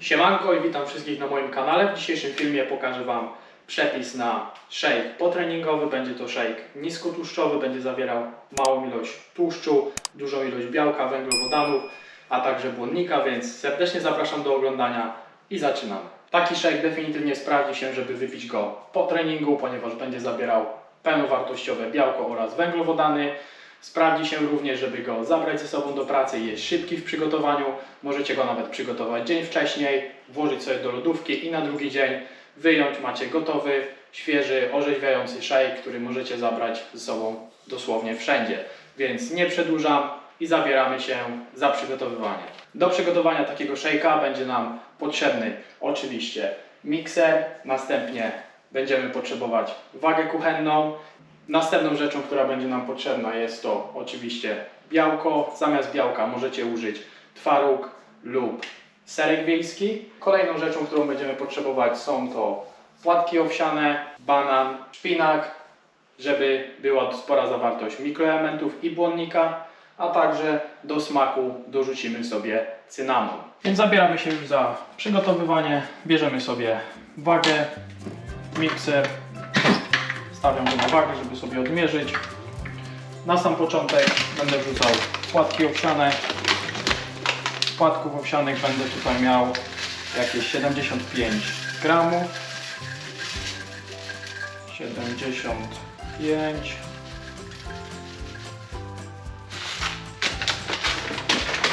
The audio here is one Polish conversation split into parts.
Siemanko i witam wszystkich na moim kanale. W dzisiejszym filmie pokażę Wam przepis na shake potreningowy. Będzie to shake niskotłuszczowy, będzie zawierał małą ilość tłuszczu, dużą ilość białka, węglowodanów, a także błonnika, więc serdecznie zapraszam do oglądania i zaczynamy. Taki shake definitywnie sprawdzi się, żeby wypić go po treningu, ponieważ będzie zawierał pełnowartościowe białko oraz węglowodany. Sprawdzi się również, żeby go zabrać ze sobą do pracy jest szybki w przygotowaniu. Możecie go nawet przygotować dzień wcześniej, włożyć sobie do lodówki i na drugi dzień wyjąć. Macie gotowy, świeży, orzeźwiający shake, który możecie zabrać ze sobą dosłownie wszędzie. Więc nie przedłużam i zabieramy się za przygotowywanie. Do przygotowania takiego shake'a będzie nam potrzebny oczywiście mikser, następnie będziemy potrzebować wagę kuchenną, Następną rzeczą, która będzie nam potrzebna jest to oczywiście białko. Zamiast białka możecie użyć twaróg lub serek wiejski. Kolejną rzeczą, którą będziemy potrzebować są to płatki owsiane, banan, szpinak, żeby była spora zawartość mikroelementów i błonnika, a także do smaku dorzucimy sobie cynamon. Więc zabieramy się już za przygotowywanie. Bierzemy sobie wagę, mikser, Stawiam go na wagę, żeby sobie odmierzyć. Na sam początek będę wrzucał płatki owsiane. Z płatków owsianych będę tutaj miał jakieś 75 gramów. 75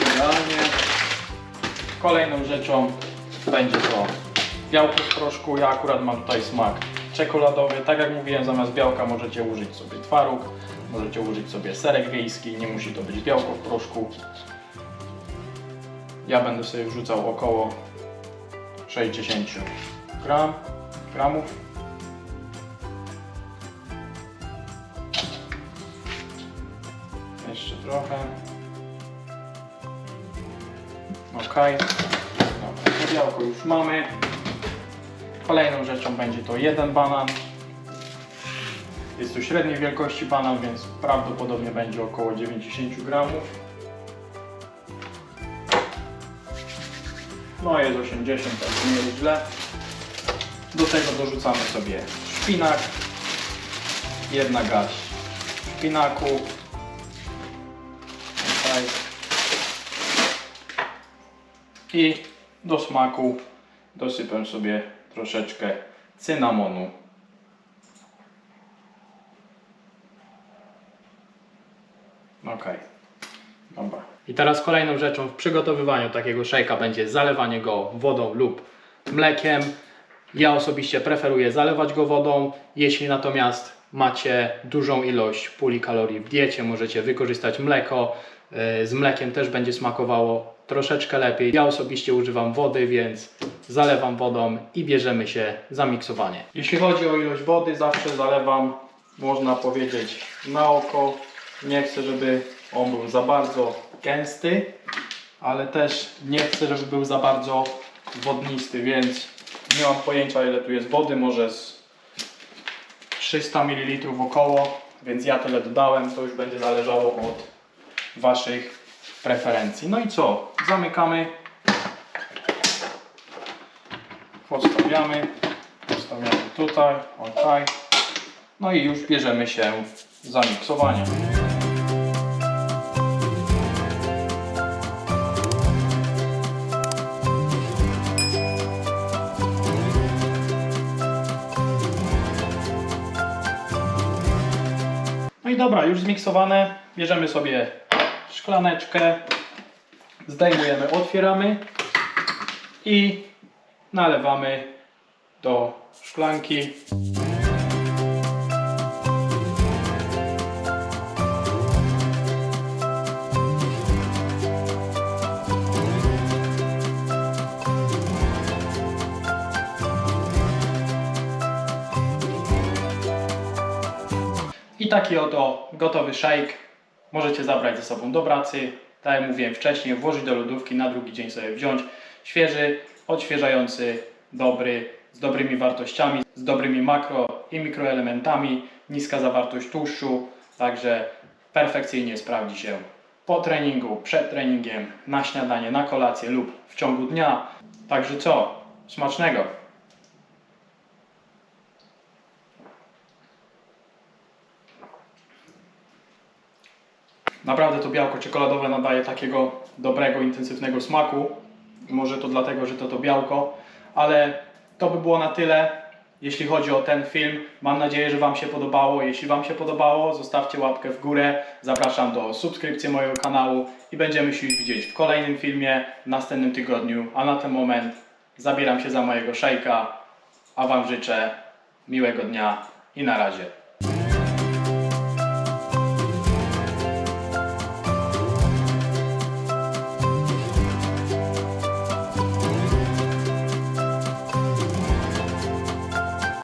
Idealnie. Kolejną rzeczą będzie to białko w proszku. Ja akurat mam tutaj smak czekoladowy. Tak jak mówiłem, zamiast białka możecie użyć sobie twaróg, możecie użyć sobie serek wiejski, nie musi to być białko w proszku. Ja będę sobie wrzucał około 60 gram, gramów. Jeszcze trochę. Ok. Dobra, białko już mamy. Kolejną rzeczą będzie to jeden banan. Jest to średniej wielkości banan, więc prawdopodobnie będzie około 90 gramów. No jest 80, tak nie jest źle. Do tego dorzucamy sobie szpinak. Jedna garść szpinaku. Tutaj. I do smaku dosypę sobie troszeczkę cynamonu. Ok. Dobra. I teraz kolejną rzeczą w przygotowywaniu takiego szejka będzie zalewanie go wodą lub mlekiem. Ja osobiście preferuję zalewać go wodą. Jeśli natomiast macie dużą ilość puli kalorii w diecie, możecie wykorzystać mleko. Yy, Z mlekiem też będzie smakowało troszeczkę lepiej. Ja osobiście używam wody, więc zalewam wodą i bierzemy się za miksowanie. Jeśli chodzi o ilość wody, zawsze zalewam, można powiedzieć, na oko. Nie chcę, żeby on był za bardzo gęsty, ale też nie chcę, żeby był za bardzo wodnisty, więc nie mam pojęcia ile tu jest wody, może z 300 ml około, więc ja tyle dodałem, to już będzie zależało od Waszych preferencji. No i co? Zamykamy. Podstawiamy. Podstawiamy tutaj. Ok. No i już bierzemy się za miksowanie. No i dobra, już zmiksowane. Bierzemy sobie szklaneczkę, zdejmujemy, otwieramy i nalewamy do szklanki. I taki oto gotowy shake możecie zabrać ze sobą do pracy. Tak jak mówiłem wcześniej, włożyć do lodówki, na drugi dzień sobie wziąć. Świeży, odświeżający, dobry, z dobrymi wartościami, z dobrymi makro i mikroelementami, niska zawartość tłuszczu, także perfekcyjnie sprawdzi się po treningu, przed treningiem, na śniadanie, na kolację lub w ciągu dnia. Także co? Smacznego! Naprawdę to białko czekoladowe nadaje takiego dobrego, intensywnego smaku. Może to dlatego, że to to białko, ale to by było na tyle, jeśli chodzi o ten film. Mam nadzieję, że Wam się podobało. Jeśli Wam się podobało, zostawcie łapkę w górę. Zapraszam do subskrypcji mojego kanału i będziemy się już widzieć w kolejnym filmie w następnym tygodniu. A na ten moment zabieram się za mojego szejka, a Wam życzę miłego dnia i na razie.